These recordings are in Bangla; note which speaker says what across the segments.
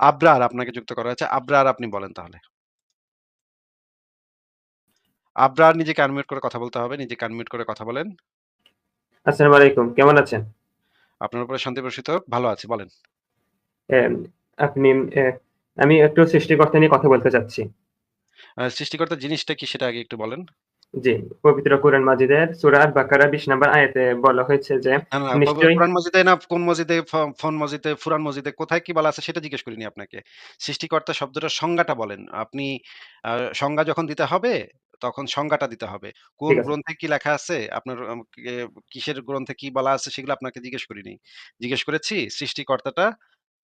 Speaker 1: আবরার আপনাকে যুক্ত করা হয়েছে। আবরার আপনি বলেন তাহলে। আবরার নিজেকে আনমিউট করে কথা বলতে হবে। নিজেকে আনমিউট করে কথা বলেন।
Speaker 2: আসসালামু আলাইকুম। কেমন আছেন?
Speaker 1: আপনার উপরে শান্তি হোক। ভালো আছি বলেন।
Speaker 2: আপনি আমি একটু সৃষ্টিকর্তা নিয়ে কথা বলতে চাচ্ছি।
Speaker 1: সৃষ্টিকর্তা জিনিসটা কি সেটা আগে একটু বলেন।
Speaker 2: জি, পবিত্র কোরআন মাজিদের সূরা আল-বাকারা ২০ নম্বর আয়াতে বলা হয়েছে যে নিশ্চয়ই
Speaker 1: কোরআন মজিদে না কোন মজিদে ফ ফোন মজিদে, ফুরান মজিদে কোথায় কি বলা আছে সেটা জিজ্ঞেস করিনি আপনাকে। সৃষ্টিকর্তা শব্দটার সংজ্ঞাটা বলেন। আপনি সংজ্ঞা যখন দিতে হবে তখন সংজ্ঞাটা দিতে হবে। কোন গ্রন্থে কি লেখা আছে, আপনার কিসের গ্রন্থে কি বলা আছে সেগুলো আপনাকে জিজ্ঞেস করিনি। জিজ্ঞেস করেছি সৃষ্টিকর্তাটা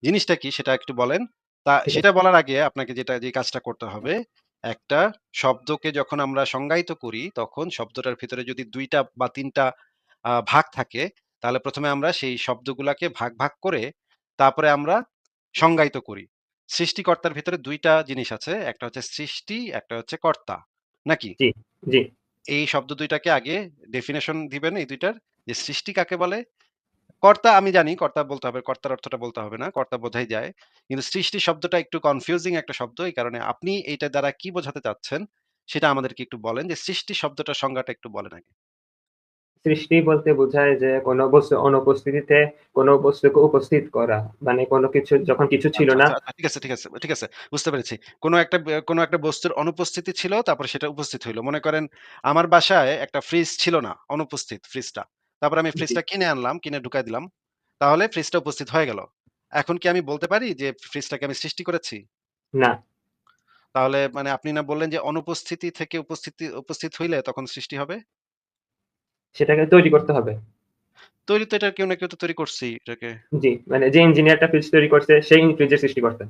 Speaker 1: জিনিসটা কি সেটা একটু বলেন। তা সেটা বলার আগে আপনাকে যেটা যে কাজটা করতে হবে, একটা শব্দকে যখন আমরা সংজ্ঞায়িত করি তখন শব্দটার ভিতরে যদি ২ টা বা ৩ টা আ ভাগ থাকে তাহলে ১ম এ আমরা সেই শব্দগুলাকে ভাগ, ভাগ করে তারপরে আমরা সংজ্ঞায়িত করি। সৃষ্টিকর্তার ভিতরে দুইটা জিনিস আছে। একটা হচ্ছে সৃষ্টি, একটা হচ্ছে কর্তা। নাকি? এই শব্দ দুইটাকে আগে ডেফিনেশন দিবেন এই দুইটার যে সৃষ্টি কাকে বলে? কর্তা আমি জানি কর্তা বলতে হবে। কর্তার অর্থটা বলতে হবে না। কর্তা বোঝাই যায়। কিন্তু সৃষ্টি শব্দটা একটু কনফিউজিং একটা শব্দ। এই কারণে আপনি এইটা দ্বারা কি বোঝাতে চাচ্ছেন সেটা আমাদেরকে একটু বলেন যে সৃষ্টি শব্দটার সংজ্ঞাটা একটু বলেন আগে।
Speaker 2: সৃষ্টি বলতে বোঝায় যে কোন বস্তু অনুপস্থিতিতে কোন বস্তুকে উপস্থিত করা। মানে কোন কিছু যখন কিছু ছিল
Speaker 1: আচ্ছা,
Speaker 2: না
Speaker 1: আচ্ছা, আচ্ছা। ঠিক আছে, ঠিক আছে, ঠিক আছে। বুঝতে পেরেছি। কোন একটা কোন একটা বস্তুর অনুপস্থিতি ছিল তারপরে সেটা উপস্থিত হইল মনে করেন আমার বাসায় একটা ফ্রিজ ছিল না, অনুপস্থিত ফ্রিজটা। তারপরে আমি ফ্রিজটা কিনে আনলাম, কিনে ঢুকায় দিলাম। তাহলে ফ্রিজটা উপস্থিত হয়ে গেল। এখন কি আমি বলতে পারি যে ফ্রিজটাকে আমি সৃষ্টি করেছি?
Speaker 2: না।
Speaker 1: তাহলে মানে আপনি না বললেন যে অনুপস্থিতি থেকে উপস্থিতি উপস্থিত হইলে তখন সৃষ্টি হবে?
Speaker 2: সেটাকে তৈরি করতে হবে।
Speaker 1: তৈরি তো এটা কেউ না কেউ তো তৈরি করছি এটাকে।
Speaker 2: জি, মানে যে ইঞ্জিনিয়ারটা ফ্রিজ তৈরি করছে সেই ফ্রিজের সৃষ্টিকর্তা।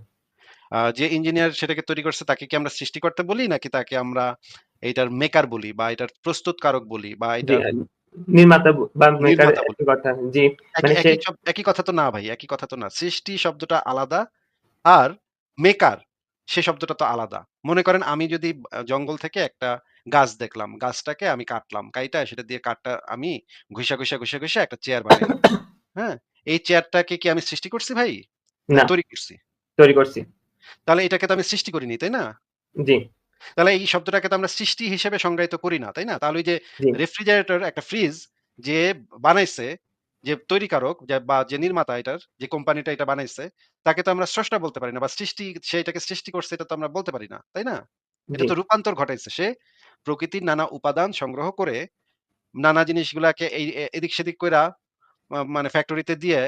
Speaker 1: আ যে ইঞ্জিনিয়ার সেটাকে তৈরি করছে তাকে কি আমরা সৃষ্টিকর্তা বলি? নাকি তাকে আমরা এটার মেকার বলি বা এটার প্রস্তুতকারক বলি বা
Speaker 2: আ নির্মাতা বা মেকার একই কথা। জি, মানে
Speaker 1: একই কথা তো না ভাই, একই কথা তো না। সৃষ্টি শব্দটা আলাদা আর মেকার সে শব্দটা তো আলাদা। মনে করেন আমি যদি জঙ্গল থেকে একটা গাছ দেখলাম। গাছটাকে আমি কাটলাম। কাইটা সেটা দিয়ে কাটটা আমি ঘুষা ঘইষা, ঘইষা, ঘইষা একটা চেয়ার বানাইলাম। হ্যাঁ? এই চেয়ারটাকে কি আমি সৃষ্টি করছি ভাই? তৈরি করছি?
Speaker 2: তৈরি করছি।
Speaker 1: তাহলে এটাকে তো আমি সৃষ্টি করিনি, তাই না?
Speaker 2: জি,
Speaker 1: তাহলে এই শব্দটাকে তো আমরা সৃষ্টি হিসেবে সংজ্ঞায়িত করি না, তাই না? তাহলে ওই যে রেফ্রিজারেটর একটা ফ্রিজ যে বানাইছে, যে তৈরিকারক যে বা যে নির্মাতা এটার, যে কোম্পানিটা এটা বানাইছে, তাকে তো আমরা স্রষ্টা বলতে পারি না বা সৃষ্টি সে এটাকে সৃষ্টি করছে এটা তো আমরা বলতে পারি না, তাই না? এটা তো রূপান্তর ঘটাইছে। সে প্রকৃতির নানা উপাদান সংগ্রহ করে নানা জিনিসগুলাকে এই এদিক সেদিক কইরা আ মানে ফ্যাক্টরিতে দিয়ে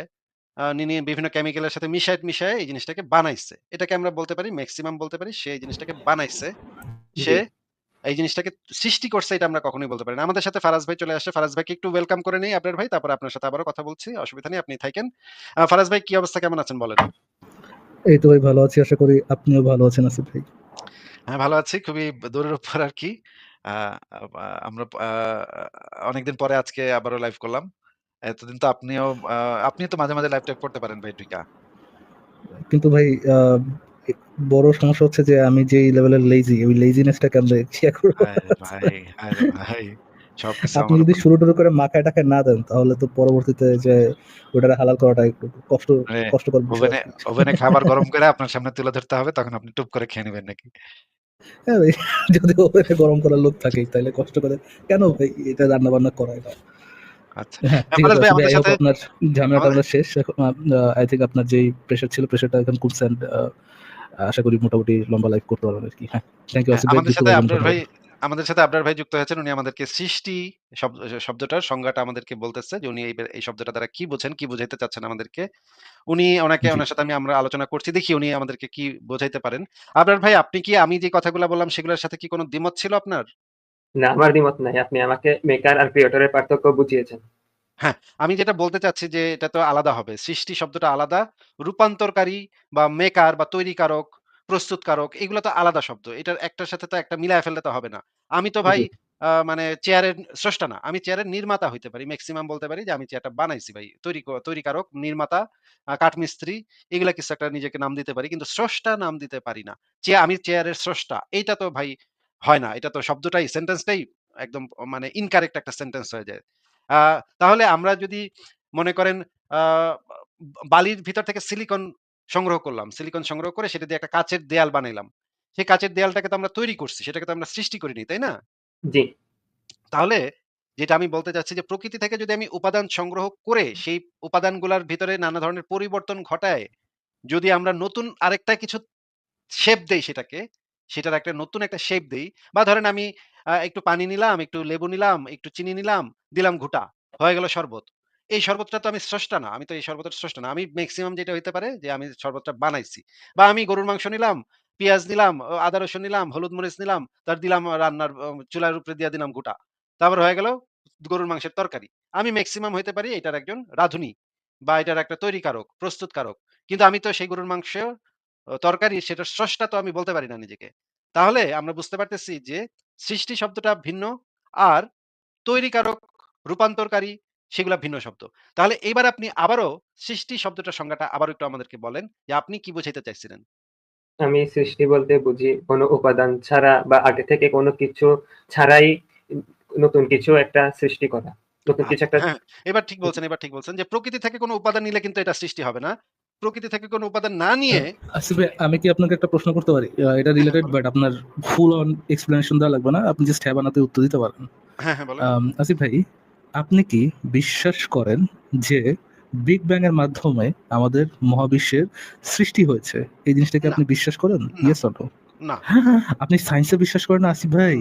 Speaker 1: নিনি বিভিন্ন কেমিক্যালের সাথে মিশায়, মিশায় এই জিনিসটাকে বানাইছে। এটাকে আমরা বলতে পারি মেক্সিমাম বলতে পারি সে এই জিনিসটাকে বানাইছে। সে এই জিনিসটাকে সৃষ্টি করছে এটা আমরা কখনোই বলতে পারি না। আমাদের সাথে ফারাজ ভাই চলে আসছে। ফারাজ ভাইকে একটু ওয়েলকাম করে নেই আবরার ভাই। তারপরে আপনার সাথে আবারও কথা বলছি। অসুবিধা নেই, আপনি থাকেন ফারাজ ভাই কি অবস্থা কেমন আছেন বলেন?
Speaker 3: এই তো ভাই ভালো আছি। আশা করি আপনিও ভালো আছেন আসিফ ভাই।
Speaker 1: হ্যাঁ, ভালো আছি। খুবই দূরের উপর আর কি আমরা অনেকদিন পরে আজকে আবারও লাইভ করলাম। এতদিন তো আপনিও আ আপনিও তো মাঝে, মাঝে লাইভ টাইভ করতে পারেন ভাই ঢুইকা।
Speaker 3: কিন্তু ভাই বড় সমস্যা হচ্ছে যে আমি যেই লেভেলের লেজি ওই লেজিনেসটা কেমনে ইয়া করব।
Speaker 1: ভাই, ভাই।
Speaker 3: আপনি যদি শুরু টুরু করে মাখায় না দেন তাহলে তো পরবর্তীতে যে ওটারে হালাল করাটা একটু কষ্ট কষ্টকর
Speaker 1: ওভেনে ওভেনে খাবার গরম করে আপনার সামনে তুলে ধরতে হবে তখন আপনি টুপ করে খেয়ে নিবেন নাকি?
Speaker 3: হ্যাঁ ভাই যদি ওভেনে গরম করার লোক থাকে তাইলে কষ্ট করে কেন ভাই এটা রান্না বান্না করায় না।
Speaker 1: আচ্ছা। ভাই আমাদের সাথে
Speaker 3: আপনার ঝামেলাটা
Speaker 1: আমাদের
Speaker 3: আমরা শেষ। আই থিংক আপনার যেই প্রেশার ছিল প্রেশারটা এখন কমছে এন্ড আশা করি মোটামুটি লম্বা লাইফ করতে পারবেন আরকি। হ্যাঁ, থ্যাংক ইউ ভাই।
Speaker 1: আমাদের
Speaker 3: যুক্ত
Speaker 1: সাথে
Speaker 3: থাকবেন
Speaker 1: ভাই আমাদের সাথে আবরার ভাই যুক্ত হয়েছেন। উনি আমাদেরকে সৃষ্টি শব্দটার সংজ্ঞাটা আমাদেরকে বলতেছে যে উনি এই শব্দটা দ্বারা কি বোঝেন, কি বুঝাইতে চাচ্ছেন আমাদেরকে। উনি ওনাকে ওনার সাথে আমি আমরা আলোচনা করছি। দেখি উনি আমাদেরকে কি বোঝাইতে পারেন। আবরার ভাই আপনি কি আমি যে কথাগুলা বললাম সেগুলোর সাথে কি কোন দ্বিমত ছিল আপনার?
Speaker 2: না, আমার দ্বিমত নাই। আপনি আমাকে মেকার আর ক্রিয়েটর এর পার্থক্য বুঝিয়েছেন।
Speaker 1: হ্যাঁ, আমি যেটা বলতে চাচ্ছি যে এটা তো আলাদা হবে। সৃষ্টি শব্দটা আলাদা। রূপান্তরকারী বা মেকার বা তৈরিকারক, প্রস্তুতকারক এগুলো তো আলাদা শব্দ। এটার একটার সাথে তো একটা মিলায় ফেললে তো হবে না। আমি তো ভাই মানে চেয়ারের স্রষ্টা না। আমি চেয়ারের নির্মাতা হইতে পারি। ম্যাক্সিমাম বলতে পারি যে আমি চেয়ারটা বানাইছি ভাই। তৈরি তৈরিকারক, নির্মাতা, কাঠমিস্ত্রি এগুলা কিছু একটা নিজেকে নাম দিতে পারি। কিন্তু স্রষ্টা নাম দিতে পারি না। চেয়া আমি চেয়ারের স্রষ্টা। এইটা তো ভাই হয় না। এটা তো শব্দটাই সেন্টেন্সটাই একদম মানে ইনকারেক্ট একটা সেন্টেন্স হয়ে যায়। তাহলে আমরা যদি মনে করেন বালির ভিতর থেকে সিলিকন সংগ্রহ করলাম। সিলিকন সংগ্রহ করে সেটা দিয়ে একটা কাঁচের দেয়াল বানাইলাম। সেই কাঁচের দেয়ালটাকে তো আমরা তৈরি করছি। সেটাকে তো আমরা সৃষ্টি করিনি, তাই না?
Speaker 2: জি।
Speaker 1: তাহলে যেটা আমি বলতে চাচ্ছি যে প্রকৃতি থেকে যদি আমি উপাদান সংগ্রহ করে সেই উপাদানগুলোর ভিতরে নানা ধরনের পরিবর্তন ঘটায় যদি আমরা নতুন আরেকটা কিছু শেপ দেই সেটাকে, সেটার একটা নতুন একটা শেপ দেই বা ধরেন আমি একটু পানি নিলাম, একটু লেবু নিলাম, একটু চিনি নিলাম, দিলাম ঘুঁটা। হয়ে গেল শরবত। এই শরবতটা তো আমি স্রষ্টা না। আমি তো এই শরবতের স্রষ্টা না। আমি মেক্সিমাম যেটা হইতে পারে যে আমি শরবতটা বানাইছি। বা আমি গরুর মাংস নিলাম, পেঁয়াজ নিলাম, আদা রসুন নিলাম, হলুদ মরিচ নিলাম, তার দিলাম রান্নার চুলার উপরে দিয়া দিলাম ঘুঁটা। তারপর হয়ে গেল গরুর মাংসের তরকারি। আমি মেক্সিমাম হইতে পারি এটার একজন রাঁধুনি বা এটার একটা তৈরি কারক প্রস্তুত কারক কিন্তু আমি তো সেই গরুর মাংস তরকারি সেটার স্রষ্টা তো আমি বলতে পারি না নিজেকে। তাহলে আমরা বুঝতে পারতেছি যে সৃষ্টি শব্দটা ভিন্ন আর তৈরিকারক, রূপান্তরকারী সেগুলা ভিন্ন শব্দ। তাহলে এইবার আপনি আবারও সৃষ্টি শব্দটার সংজ্ঞাটা আবারও একটু আমাদেরকে বলেন যে আপনি কি বুঝাইতে চাইছিলেন?
Speaker 2: আমি সৃষ্টি বলতে বুঝি কোনো উপাদান ছাড়া বা আগে থেকে কোনো কিছু ছাড়াই নতুন কিছু একটা সৃষ্টি করা। নতুন কিছু
Speaker 1: আচ্ছা,
Speaker 2: একটা
Speaker 1: হ্যাঁ, এবার ঠিক বলছেন, এবার ঠিক বলছেন যে প্রকৃতি থেকে কোনো উপাদান নিলে কিন্তু এটা সৃষ্টি হবে না। প্রকৃতি থেকে কোনো উপাদান না নিয়ে
Speaker 3: আসিফ আমি কি আপনাকে একটা প্রশ্ন করতে পারি? এটা
Speaker 1: হ্যাঁ,
Speaker 3: রিলেটেড বাট আপনার ফুল অন এক্সপ্লেনেশন দেওয়া লাগবে না। আপনি জাস্ট হ্যাঁ বানাতে উত্তর দিতে পারেন।
Speaker 1: হ্যাঁ, হ্যাঁ বলেন।
Speaker 3: আসিফ ভাই, আপনি কি বিশ্বাস করেন যে বিগ ব্যাং এর মাধ্যমে আমাদের মহাবিশ্বের সৃষ্টি হয়েছে? এই
Speaker 1: জিনিসটাকে
Speaker 3: আপনি বিশ্বাস করেন?
Speaker 1: না।
Speaker 3: Yes or no? আপনি সায়েন্সে বিশ্বাস করেন না আসিফ ভাই?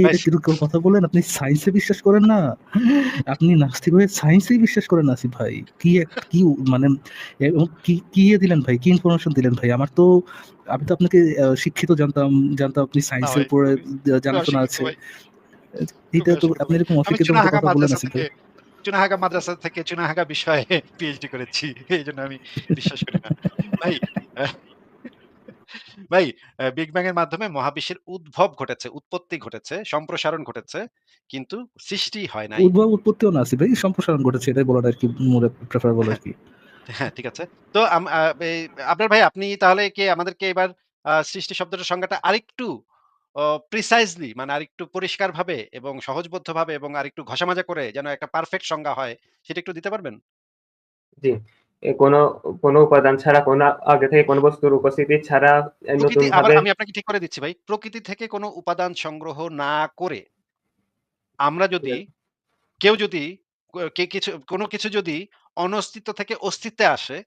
Speaker 3: এটা কীরকম কথা বলেন? আপনি সায়েন্সে বিশ্বাস করেন না? আপনি নাস্তিক হয়ে সায়েন্সেই বিশ্বাস করেন আসিফ ভাই। কি কি মানে কি কি দিলেন ভাই? কি ইনফরমেশন দিলেন ভাই? আমার তো আমি তো আপনাকে শিক্ষিত জানতাম, জানতাম আপনি সায়েন্সের উপরে জানাশোনা আছে। এটা তো আপনি। এরকম অশিক্ষিত কথা বলেন আসিফ ভাই।
Speaker 1: চুনাহাগা মাদ্রাসা থেকে চুনাহাগা বিষয়ে পিএইচডি করেছি। এইজন্য আমি বিশ্বাস করি না। ভাই ভাই বিগ ব্যাং এর মাধ্যমে মহাবিশ্বের উদ্ভব ঘটেছে, উৎপত্তি ঘটেছে, সম্প্রসারণ ঘটেছে। কিন্তু সৃষ্টি হয় নাই।
Speaker 3: উদ্ভব উৎপত্তিও না আসিফ ভাই, সম্প্রসারণ ঘটেছে এটাই বলাটা আরকি মোরে প্রেফারেবল
Speaker 1: হ্যাঁ,
Speaker 3: আরকি।
Speaker 1: হ্যাঁ ঠিক আছে। তো আম আ এই আবরার ভাই আপনি তাহলে কি আমাদেরকে এবার আ সৃষ্টি শব্দটার সংজ্ঞাটা আরেকটু প্রিসাইজলি মানে আরেকটু পরিষ্কারভাবে এবং সহজবোধ্যভাবে এবং আরেকটু ঘষা-মাজা করে যেন একটা পারফেক্ট সংজ্ঞা হয় সেটা একটু দিতে পারবেন?
Speaker 2: জি। কোনো কোনো উপাদান ছাড়া কোনো আগে থেকে কোনো বস্তুর উপস্থিতি ছাড়া
Speaker 1: আবার
Speaker 2: নতুনভাবে
Speaker 1: আমি আপনাকে ঠিক করে দিচ্ছি ভাই। প্রকৃতি থেকে কোনো উপাদান সংগ্রহ না করে আমরা যদি কেউ যদি কে কিছু কোনো কিছু যদি অনস্তিত্ব থেকে অস্তিত্বে আসে,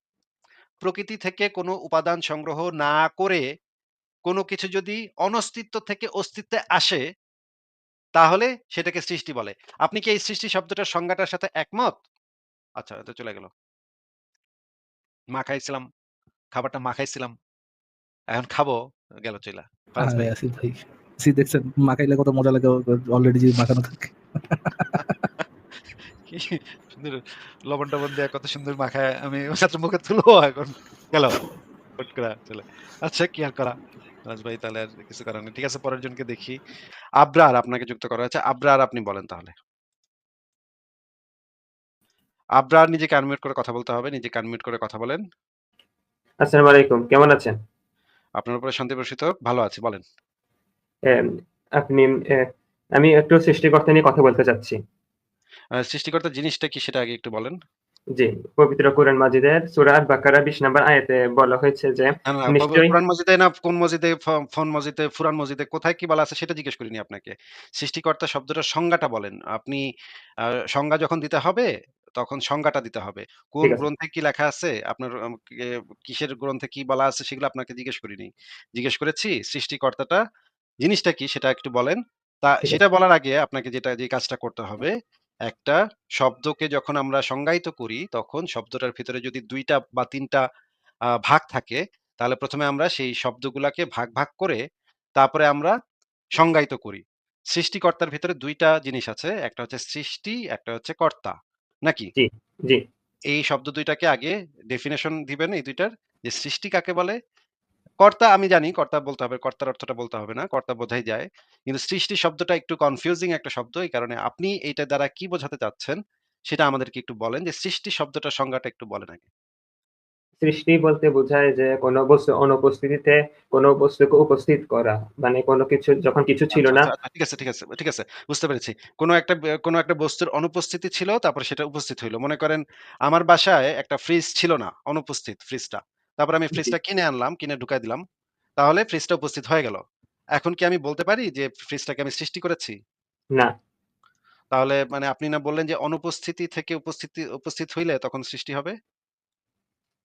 Speaker 1: প্রকৃতি থেকে কোনো উপাদান সংগ্রহ না করে কোনো কিছু যদি অনস্তিত্ব থেকে অস্তিত্বে আসে, তাহলে সেটাকে সৃষ্টি বলে। আপনি কি এই সৃষ্টি শব্দটার সংজ্ঞাটার সাথে একমত? আচ্ছা, চলে গেল। মাখাইছিলাম, খাবারটা মা মাখাইছিলাম। এখন খাব, গেল চইলা। ফারাজ
Speaker 3: আরে
Speaker 1: ভাই।
Speaker 3: আসিফ ভাই। জি দেখছেন মাখাইলে কত মজা লাগে অলরেডি যদি মাখানো থাকে।
Speaker 1: কি সুন্দর লবণ-টবণ দিয়ে কত সুন্দর মাখায় আমি মাত্র মুখে তুলবো এখন গেল। হুট করে চলে। আচ্ছা কি আর করা? ফারাজ ভাই তাহলে আর কিছু করার নেই। ঠিক আছে পরের জনকে দেখি। আবরার আপনাকে যুক্ত করা হয়েছে। আবরার আপনি বলেন তাহলে। আবরার নিজেকে আনমিউট করে কথা বলতে হবে। নিজেকে আনমিউট করে কথা বলেন।
Speaker 2: আসসালামু আলাইকুম। কেমন আছেন?
Speaker 1: আপনার উপরে শান্তি বর্ষিত ভালো আছি বলেন।
Speaker 2: আপনি আমি একটু সৃষ্টিকর্তা নিয়ে কথা বলতে চাচ্ছি।
Speaker 1: সৃষ্টিকর্তা জিনিসটা কি সেটা আগে একটু বলেন।
Speaker 2: জি, পবিত্র কোরআন মাজিদের সূরা আল-বাকারা ২০ নম্বর আয়াতে বলা হয়েছে যে নিশ্চয়ই
Speaker 1: কোরআন মজিদে না কোন মজিদে ফ ফোন মজিদে, ফুরান মজিদে কোথায় কি বলা আছে সেটা জিজ্ঞেস করিনি আপনাকে। সৃষ্টিকর্তা শব্দটার সংজ্ঞাটা বলেন। আপনি সংজ্ঞা যখন দিতে হবে তখন সংজ্ঞাটা দিতে হবে। কোন গ্রন্থে কি লেখা আছে, আপনার কিসের গ্রন্থে কি বলা আছে সেগুলো আপনাকে জিজ্ঞেস করিনি। জিজ্ঞেস করেছি সৃষ্টিকর্তাটা জিনিসটা কি সেটা একটু বলেন। তা সেটা বলার আগে আপনাকে যেটা যে কাজটা করতে হবে, একটা শব্দকে যখন আমরা সংজ্ঞায়িত করি তখন শব্দটার ভিতরে যদি দুইটা বা ৩ টা ভাগ থাকে তাহলে প্রথমে আমরা সেই শব্দগুলাকে ভাগ, ভাগ করে তারপরে আমরা সংজ্ঞায়িত করি। সৃষ্টিকর্তার ভেতরে দুইটা জিনিস আছে। একটা হচ্ছে সৃষ্টি, একটা হচ্ছে কর্তা। নাকি?
Speaker 2: জি, জি।
Speaker 1: এই শব্দ দুইটাকে আগে ডেফিনেশন দিবেন এই দুইটার যে সৃষ্টি কাকে বলে? কর্তা আমি জানি কর্তা বলতে হবে। কর্তার অর্থটা বলতে হবে না। কর্তা বোঝাই যায়। কিন্তু সৃষ্টি শব্দটা একটু কনফিউজিং একটা শব্দ। এই কারণে আপনি এইটা দ্বারা কি বোঝাতে চাচ্ছেন সেটা আমাদেরকে একটু বলেন যে সৃষ্টি শব্দটার সংজ্ঞাটা একটু বলেন আগে।
Speaker 2: সৃষ্টি বলতে বোঝায় যে কোনো বস্তু অনুপস্থিতিতে কোনো বস্তুকে উপস্থিত করা। মানে কোনো কিছু যখন কিছু ছিল
Speaker 1: আচ্ছা,
Speaker 2: না
Speaker 1: আচ্ছা, আচ্ছা। ঠিক আছে, ঠিক আছে, ঠিক আছে। বুঝতে পেরেছি। কোন একটা কোন একটা বস্তুর অনুপস্থিতি ছিল, তারপরে সেটা উপস্থিত হইল। মনে করেন আমার বাসায় একটা ফ্রিজ ছিল না, অনুপস্থিত ফ্রিজটা। তারপর আমি ফ্রিজটা কিনে আনলাম, কিনে ঢুকায় দিলাম। তাহলে ফ্রিজটা উপস্থিত হয়ে গেল। এখন কি আমি বলতে পারি যে ফ্রিজটাকে আমি সৃষ্টি করেছি?
Speaker 2: না।
Speaker 1: তাহলে মানে আপনি না বললেন যে অনুপস্থিতি থেকে উপস্থিতি উপস্থিত হইলে তখন সৃষ্টি হবে?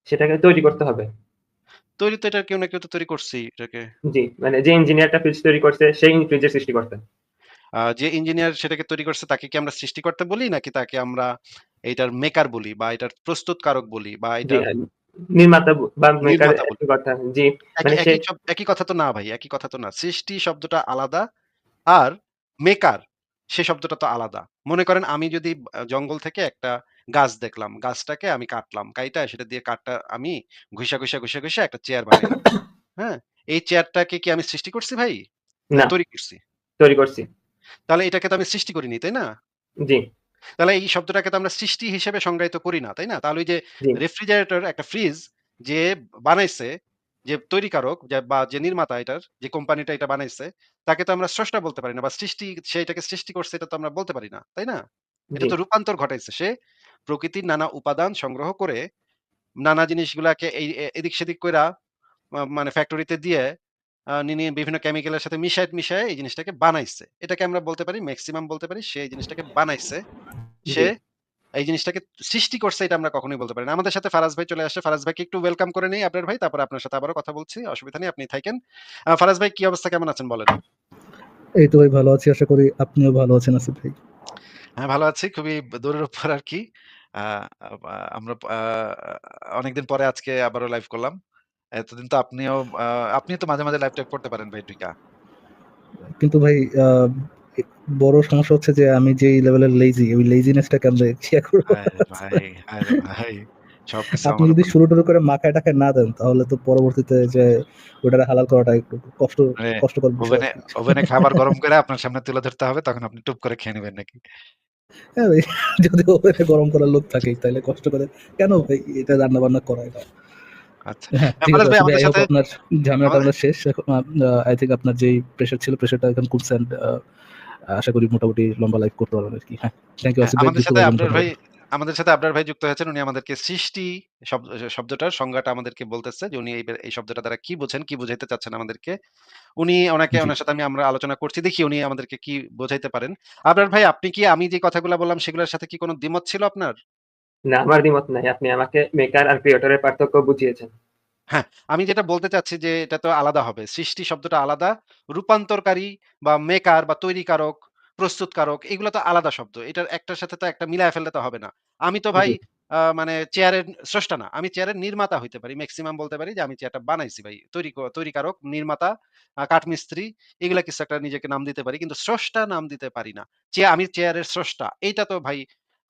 Speaker 2: সেটাকে তৈরি করতে হবে।
Speaker 1: তৈরি তো এটা কেউ না কেউ তো তৈরি করছেই এটাকে।
Speaker 2: জি, মানে যে ইঞ্জিনিয়ারটা ফ্রিজ তৈরি করছে সেই ফ্রিজের সৃষ্টিকর্তা।
Speaker 1: আ যে ইঞ্জিনিয়ার সেটাকে তৈরি করছে তাকে কি আমরা সৃষ্টিকর্তা বলি? নাকি তাকে আমরা এইটার মেকার বলি বা এটার প্রস্তুতকারক বলি বা এটার
Speaker 2: আ নির্মাতা বা মেকার কথা। জি, মানে
Speaker 1: একই কথা তো না ভাই, একই কথা তো না। সৃষ্টি শব্দটা আলাদা আর মেকার সে শব্দটা তো আলাদা। মনে করেন আমি যদি জঙ্গল থেকে একটা গাছ দেখলাম। গাছটাকে আমি কাটলাম। কাইটা সেটা দিয়ে কাঠটা আমি ঘুইষা, ঘুইষা, ঘুইষা, ঘুইষা একটা চেয়ার বানাইলাম। হ্যাঁ? এই চেয়ারটাকে কি আমি সৃষ্টি করছি ভাই?
Speaker 2: না,
Speaker 1: তৈরি করছি।
Speaker 2: তৈরি করছি।
Speaker 1: তাহলে এটাকে তো আমি সৃষ্টি করিনি, তাই না?
Speaker 2: জি,
Speaker 1: তাহলে এই শব্দটাকে তো আমরা সৃষ্টি হিসেবে সংজ্ঞায়িত করি না, তাই না? তাহলে ওই যে রেফ্রিজারেটর একটা ফ্রিজ যে বানাইছে, যে তৈরিকারক যে বা যে নির্মাতা এটার, যে কোম্পানিটা এটা বানাইছে, তাকে তো আমরা স্রষ্টা বলতে পারি না বা সৃষ্টি সে এটাকে সৃষ্টি করছে এটা তো আমরা বলতে পারি না, তাই না? এটা তো রূপান্তর ঘটাইছে। সে প্রকৃতির নানা উপাদান সংগ্রহ করে নানা জিনিসগুলাকে এই এদিক সেদিক কইরা মানে ফ্যাক্টরিতে দিয়ে নিয়ে বিভিন্ন কেমিক্যালের সাথে মিশায়, মিশায় এই জিনিসটাকে বানাইছে। এটাকে আমরা বলতে পারি মেক্সিমাম বলতে পারি সে এই জিনিসটাকে বানাইছে। সে এই জিনিসটাকে সৃষ্টি করছে এটা আমরা কখনোই বলতে পারি না। আমাদের সাথে ফারাজ ভাই চলে আসছে। ফারাজ ভাইকে একটু ওয়েলকাম করে নেই আপনার ভাই। তারপরে আপনার সাথে আবারও কথা বলছি। অসুবিধা নেই, আপনি থাকেন ফারাজ ভাই কি অবস্থা কেমন আছেন বলেন?
Speaker 3: এই তো ভাই ভালো আছি। আশা করি আপনিও ভালো আছেন আসিফ ভাই।
Speaker 1: হ্যাঁ, ভালো আছি। খুবই দূরের উপর আরকি। আ আ আমরা আ অনেকদিন পরে আজকে আবারও লাইভ করলাম। এতদিন তো আপনিও আ আপনিও তো মাঝে, মাঝে লাইভ টাইভ করতে পারেন ভাই ঢুইকা।
Speaker 3: কিন্তু ভাই আ এ বড় সমস্যা হচ্ছে যে আমি যেই লেভেলের লেজি ওই লেজিনেসটা কেন ইয়া করব।
Speaker 1: আরে ভাই, আরে ভাই। সবকিছু
Speaker 3: আপনি যদি শুরু টুরু করে মাখায় টাখায় না দেন তাহলে তো পরবর্তীতে যে ওটারে হালাল করাটা একটু কষ্ট
Speaker 1: মানে
Speaker 3: কষ্টকর
Speaker 1: ওভেনে ওভেনে খাবার গরম করে আপনার সামনে তুলে ধরতে হবে তখন আপনি টুপ করে খেয়ে নিবেন নাকি?
Speaker 3: হ্যাঁ যদি ওভেনে গরম করার লোক থাকে তাইলে কষ্ট করে কেন ভাই এটা রান্না বান্না আসিফ ভাই
Speaker 1: আমাদের সাথে
Speaker 3: আপনার ঝামেলাটা শেষ। আই থিংক আপনার যেই প্রেশার ছিল প্রেশারটা এখন কমছে আশা করি মোটামুটি লম্বা লাইভ করতে পারবেন আরকি। হ্যাঁ, থ্যাংক ইউ ভাই
Speaker 1: আমাদের সাথে
Speaker 3: করার
Speaker 1: ভাই
Speaker 3: ধন্যবাদ।
Speaker 1: আমাদের সাথে আবরার ভাই যুক্ত হয়েছেন। উনি আমাদেরকে সৃষ্টি শব্দটার সংজ্ঞাটা আমাদেরকে বলতেছে যে উনি এই শব্দটা দ্বারা কি বোঝেন, কি বুঝাইতে চাচ্ছেন আমাদেরকে। উনি ওনাকে ওনার সাথে আমি আমরা আলোচনা করছি। দেখি উনি আমাদেরকে কি বোঝাইতে পারেন। আবরার ভাই আপনি কি আমি যে কথাগুলা বললাম সেগুলোর সাথে কি কোনো দ্বিমত ছিল আপনার?
Speaker 2: না, আমার দ্বিমত নাই। আপনি আমাকে মেকার আর ক্রিয়েটর এর পার্থক্য বুঝিয়েছেন।
Speaker 1: হ্যাঁ, আমি যেটা বলতে চাচ্ছি যে এটা তো আলাদা হবে। সৃষ্টি শব্দটা আলাদা। রূপান্তরকারী বা মেকার বা তৈরিকারক, প্রস্তুতকারক এগুলো তো আলাদা শব্দ। এটার একটার সাথে তো একটা মিলায় ফেললে তো হবে না। আমি তো ভাই। মানে চেয়ারের স্রষ্টা না। আমি চেয়ারের নির্মাতা হইতে পারি। ম্যাক্সিমাম বলতে পারি যে আমি চেয়ারটা বানাইছি ভাই। তৈরি তৈরিকারক, নির্মাতা, কাঠমিস্ত্রি এগুলা কিছু একটা নিজেকে নাম দিতে পারি। কিন্তু স্রষ্টা নাম দিতে পারি না। চে আমি চেয়ারের স্রষ্টা। এইটা তো ভাই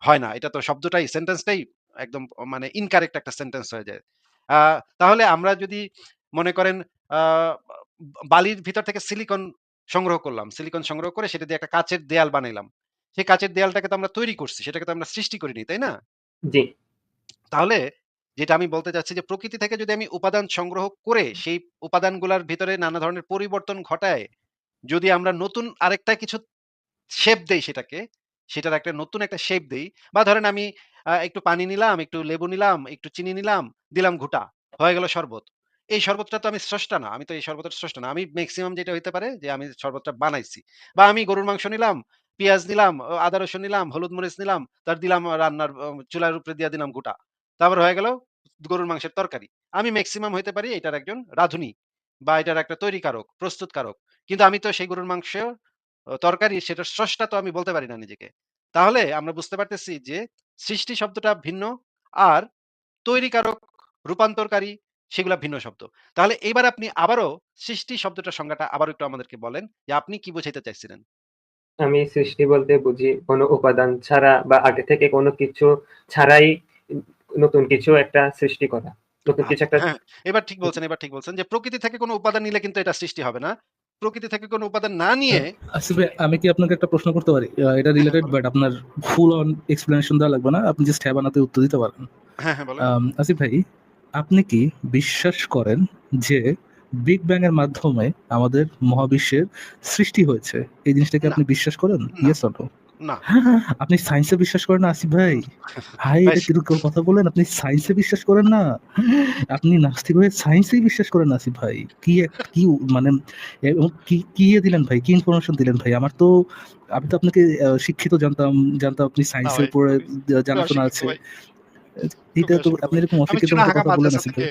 Speaker 1: হয় না। এটা তো শব্দটাই সেন্টেন্সটাই একদম মানে ইনকারেক্ট একটা সেন্টেন্স হয়ে যায়। তাহলে আমরা যদি মনে করেন বালির ভিতর থেকে সিলিকন সংগ্রহ করলাম। সিলিকন সংগ্রহ করে সেটা দিয়ে একটা কাঁচের দেয়াল বানাইলাম। সেই কাঁচের দেয়ালটাকে তো আমরা তৈরি করছি। সেটাকে তো আমরা সৃষ্টি করিনি, তাই না?
Speaker 2: জি,
Speaker 1: তাহলে যেটা আমি বলতে চাচ্ছি যে প্রকৃতি থেকে যদি আমি উপাদান সংগ্রহ করে সেই উপাদানগুলার ভিতরে নানা ধরনের পরিবর্তন ঘটায় যদি আমরা নতুন আরেকটা কিছু শেপ দেই সেটাকে, সেটার একটা নতুন একটা শেপ দেই বা ধরেন আমি একটু পানি নিলাম, একটু লেবু নিলাম, একটু চিনি নিলাম, দিলাম ঘুটা হয়ে গেল শরবত। এই শরবতটা তো আমি স্রষ্টা না। আমি তো এই শরবতের স্রষ্টা না। আমি মেক্সিমাম যেটা হইতে পারে যে আমি শরবতটা বানাইছি। বা আমি গরুর মাংস নিলাম, পেঁয়াজ নিলাম, আদা রসুন নিলাম, হলুদ মরিচ নিলাম, তার দিলাম রান্নার চুলার উপরে দিয়া দিলাম ঘুঁটা। তারপর হয়ে গেল গরুর মাংসের তরকারি। আমি মেক্সিমাম হইতে পারি এটার একজন রাঁধুনি বা এটার একটা তৈরিকারক, প্রস্তুতকারক। কিন্তু আমি তো সেই গরুর মাংস তরকারি সেটার স্রষ্টা তো আমি বলতে পারি না নিজেকে। তাহলে আমরা বুঝতে পারতেছি যে সৃষ্টি শব্দটা ভিন্ন আর তৈরি কারক রূপান্তরকারী সেগুলা ভিন্ন শব্দ। তাহলে এইবার আপনি আবারও সৃষ্টি শব্দটার সংজ্ঞাটা আবারও একটু আমাদেরকে বলেন যে আপনি কি বুঝাইতে চাইছিলেন?
Speaker 2: আমি সৃষ্টি বলতে বুঝি কোনো উপাদান ছাড়া বা আগে থেকে কোনো কিছু ছাড়াই নতুন কিছু একটা সৃষ্টি করা। নতুন কিছু
Speaker 1: আচ্ছা,
Speaker 2: একটা
Speaker 1: হ্যাঁ, এবার ঠিক বলছেন, এবার ঠিক বলছেন যে প্রকৃতি থেকে কোনো উপাদান নিলে কিন্তু এটা সৃষ্টি হবে না। প্রকৃতি থেকে কোনো উপাদান না নিয়ে
Speaker 3: আসিফ ভাই আমি কি আপনাকে একটা প্রশ্ন করতে পারি? এটা
Speaker 1: হ্যাঁ,
Speaker 3: রিলেটেড বাট আপনার ফুল অন এক্সপ্লেনেশন দেওয়া লাগবে না। আপনি জাস্ট হ্যাঁ বানাতে উত্তর দিতে পারেন।
Speaker 1: হ্যাঁ, হ্যাঁ, বলেন।
Speaker 3: আসিফ ভাই, আপনি কি বিশ্বাস করেন যে বিগ ব্যাং এর মাধ্যমে আমাদের মহাবিশ্বের সৃষ্টি হয়েছে? এই জিনিসটা কি আপনি বিশ্বাস করেন? Yes or no? আপনি সায়েন্সে বিশ্বাস করেন না আসিফ ভাই? ভাই এটা কীরকম কথা বলেন? আপনি সায়েন্সে বিশ্বাস করেন না? আপনি নাস্তিক হয়ে সায়েন্সেই বিশ্বাস করেন না আসিফ ভাই? কি কি মানে কি কি দিলেন ভাই? কি ইনফরমেশন দিলেন ভাই? আমার তো আমি তো আপনাকে শিক্ষিত জানতাম, জানতাম আপনি সায়েন্সের উপরে জানাশোনা আছে। আপনি এরকম
Speaker 1: চুনাহাগা
Speaker 3: কথা বলেন
Speaker 1: মাদ্রাসা থেকে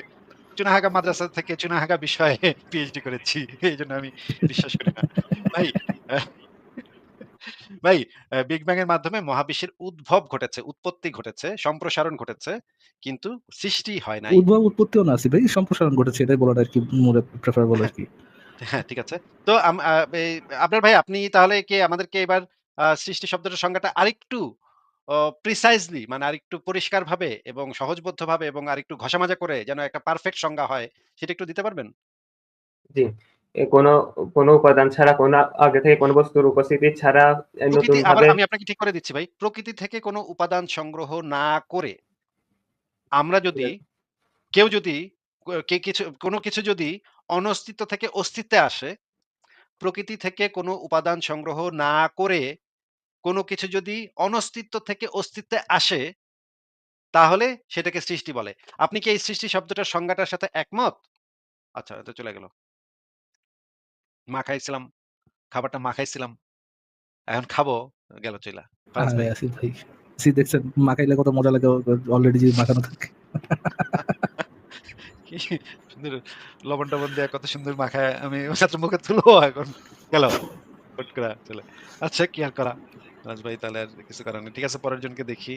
Speaker 1: চুনাহাগা মাদ্রাসা থেকে চুনাহাগা বিষয়ে পিএইচডি করেছি। এইজন্য আমি বিশ্বাস করি না। ভাই ভাই বিগ ব্যাং এর মাধ্যমে মহাবিশ্বের উদ্ভব ঘটেছে, উৎপত্তি ঘটেছে, সম্প্রসারণ ঘটেছে। কিন্তু সৃষ্টি হয় নাই।
Speaker 3: উদ্ভব উৎপত্তিও না আসিফ ভাই, সম্প্রসারণ ঘটেছে এটাই বলাটা আরকি মোরে প্রেফারেবল
Speaker 1: হ্যাঁ,
Speaker 3: আরকি।
Speaker 1: হ্যাঁ, ঠিক আছে। তো আম আ এই আবরার ভাই আপনি তাহলে কি আমাদেরকে এবার সৃষ্টি শব্দটার সংজ্ঞাটা আরেকটু প্রিসাইজলি মানে আরেকটু পরিষ্কারভাবে এবং সহজবোধ্যভাবে এবং আরেকটু ঘষামাজা করে যেন একটা পারফেক্ট সংজ্ঞা হয়, সেটা একটু দিতে পারবেন?
Speaker 2: জি। কোনো কোনো উপাদান ছাড়া কোনো আগে থেকে কোনো বস্তুর উপস্থিতি ছাড়া
Speaker 1: আবার
Speaker 2: নতুনভাবে
Speaker 1: আমি আপনাকে ঠিক করে দিচ্ছি ভাই। প্রকৃতি থেকে কোনো উপাদান সংগ্রহ না করে আমরা যদি কেউ যদি কে কিছু কোনো কিছু যদি অনস্তিত্ব থেকে অস্তিত্বে আসে, প্রকৃতি থেকে কোনো উপাদান সংগ্রহ না করে কোনো কিছু যদি অনস্তিত্ব থেকে অস্তিত্বে আসে, তাহলে সেটাকে সৃষ্টি বলে। আপনি কি এই সৃষ্টি শব্দটার সংজ্ঞাটার সাথে একমত? আচ্ছা, এটা চলে গেল। মাখাইছিলাম, খাবারটা মাখাইছিলাম। এখন খাব, গেল চইলা। ভাই।
Speaker 3: জি দেখছেন কত মজা লাগে অলরেডি যদি মাখানো থাকে।
Speaker 1: সুন্দর লবণ-টবণ দেয়া কত সুন্দর মাখায় আমি মাত্র মুখে তুলবো এখন। গেল। চলে। আচ্ছা কি আর করা? ফারাজ ভাই তাহলে আর কিছু করার নেই। ঠিক আছে পরের জনকে দেখি।